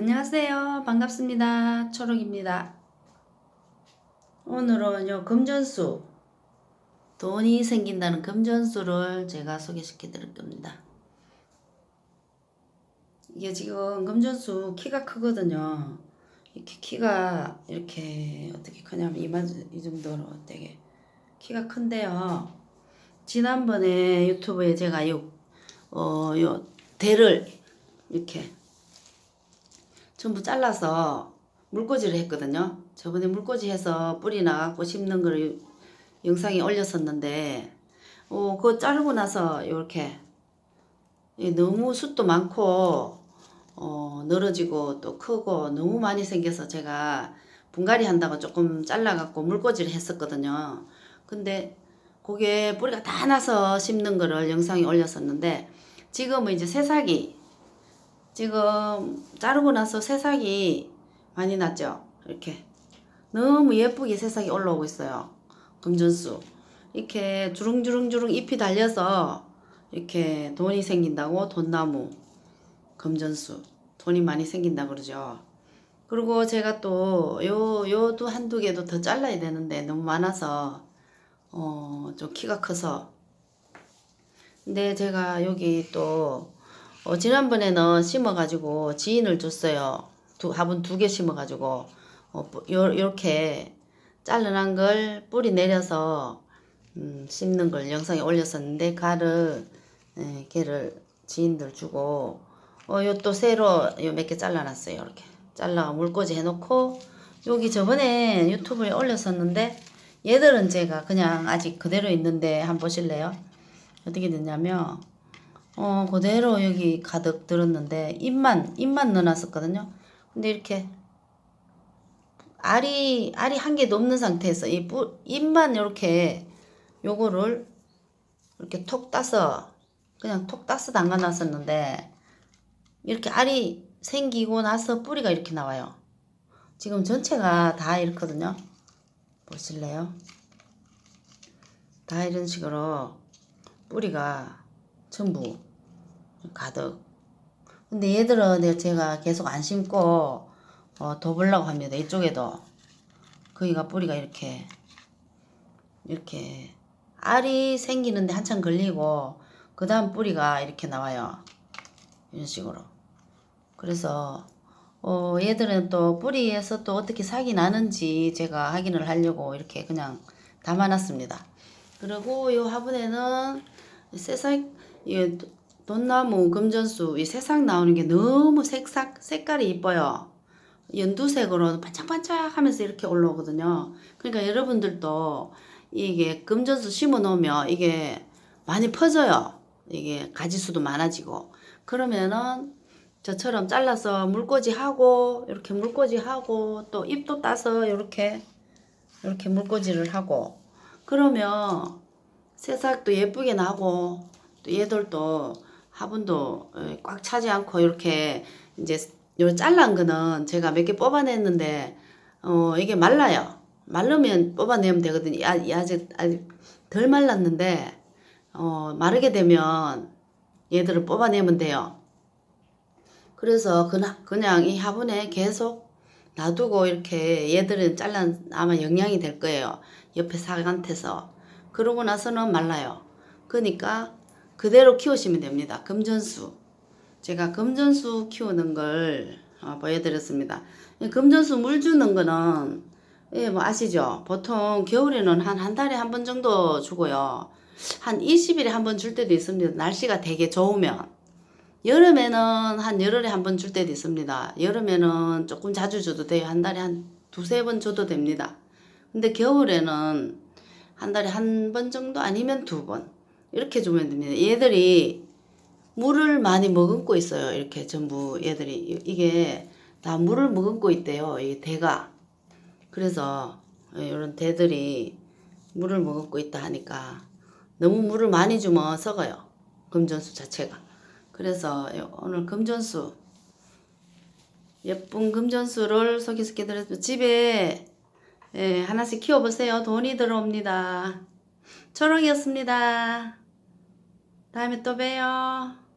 안녕하세요. 반갑습니다. 초록입니다. 오늘은 요 금전수 돈이 생긴다는 금전수를 제가 소개시켜 드릴 겁니다. 이게 지금 금전수 키가 크거든요. 이렇게 키가 이렇게 어떻게 크냐면 이만 이 정도로 되게 키가 큰데요. 지난번에 유튜브에 제가 요, 어, 요 대를 이렇게 전부 잘라서 물꽂이를 했거든요. 저번에 물꽂이 해서 뿌리 나갖고 심는 걸 영상에 올렸었는데, 어, 그거 자르고 나서 이렇게 너무 숱도 많고, 어, 늘어지고 또 크고 너무 많이 생겨서 제가 분갈이 한다고 조금 잘라갖고 물꽂이를 했었거든요. 근데 그게 뿌리가 다 나서 심는 거를 영상에 올렸었는데, 지금은 이제 새싹이 지금 자르고 나서 새싹이 많이 났죠. 이렇게 너무 예쁘게 새싹이 올라오고 있어요. 금전수 이렇게 주릉주릉주릉 잎이 달려서 이렇게 돈이 생긴다고 돈나무 금전수 돈이 많이 생긴다 그러죠. 그리고 제가 또 요 요도 한두 개도 더 잘라야 되는데 너무 많아서 어 좀 키가 커서 근데 제가 여기 또 어, 지난번에는 심어가지고 지인을 줬어요. 두, 화분 두 개 심어가지고, 어, 요, 요렇게 잘라난 걸 뿌리 내려서, 음, 심는 걸 영상에 올렸었는데, 가를, 예, 걔를 지인들 주고, 어, 요 또 새로 요 몇 개 잘라놨어요. 이렇게. 잘라 물꽂이 해놓고, 여기 저번에 유튜브에 올렸었는데, 얘들은 제가 그냥 아직 그대로 있는데 한번 보실래요? 어떻게 됐냐면, 어, 그대로 여기 가득 들었는데, 잎만, 잎만 넣어놨었거든요. 근데 이렇게, 알이, 알이 한 개도 없는 상태에서, 이 뿌, 잎만 이렇게, 요거를, 이렇게 톡 따서, 그냥 톡 따서 담가 놨었는데, 이렇게 알이 생기고 나서 뿌리가 이렇게 나와요. 지금 전체가 다 이렇거든요. 보실래요? 다 이런 식으로 뿌리가 전부 가득. 근데 얘들은 제가 계속 안 심고 어, 더 보려고 합니다. 이쪽에도 거기가 뿌리가 이렇게 이렇게 알이 생기는데 한참 걸리고 그 다음 뿌리가 이렇게 나와요. 이런 식으로. 그래서 어, 얘들은 또 뿌리에서 또 어떻게 색이 나는지 제가 확인을 하려고 이렇게 그냥 담아놨습니다. 그리고 이 화분에는 새싹, 이 돈나무 금전수 이 새싹 나오는 게 너무 색sắc 색깔이 이뻐요. 연두색으로 반짝반짝 하면서 이렇게 올라오거든요. 그러니까 여러분들도 이게 금전수 심어 놓으면 이게 많이 퍼져요. 이게 가지수도 많아지고. 그러면은 저처럼 잘라서 물꽂이 하고 이렇게 물꽂이 하고 또 잎도 따서 이렇게 이렇게 물꽂이를 하고 그러면 새싹도 예쁘게 나고 또 얘들도 화분도 꽉 차지 않고 이렇게 이제 요 잘란 거는 제가 몇 개 뽑아냈는데 어 이게 말라요. 말르면 뽑아내면 되거든요. 아, 아직 아직 덜 말랐는데 어 마르게 되면 얘들을 뽑아내면 돼요. 그래서 그냥, 그냥 이 화분에 계속 놔두고 이렇게 얘들은 잘라 아마 영양이 될 거예요. 옆에 사각한테서. 그러고 나서는 말라요. 그러니까 그대로 키우시면 됩니다. 금전수. 제가 금전수 키우는 걸 어, 보여드렸습니다. 금전수 물 주는 거는 예, 뭐 아시죠? 보통 겨울에는 한 한 달에 한 번 정도 주고요. 한 20일에 한 번 줄 때도 있습니다. 날씨가 되게 좋으면. 여름에는 한 열흘에 한 번 줄 때도 있습니다. 여름에는 조금 자주 줘도 돼요. 한 달에 한 두세 번 줘도 됩니다. 근데 겨울에는 한 달에 한 번 정도 아니면 두 번. 이렇게 주면 됩니다. 얘들이 물을 많이 머금고 있어요. 이렇게 전부 얘들이. 이게 다 물을 머금고 있대요. 이 대가. 그래서 이런 대들이 물을 머금고 있다 하니까 너무 물을 많이 주면 썩어요. 금전수 자체가. 그래서 오늘 금전수 예쁜 금전수를 소개시켜 드렸습니다. 집에 예, 하나씩 키워보세요. 돈이 들어옵니다. 초롱이었습니다. 다음에 또 봬요.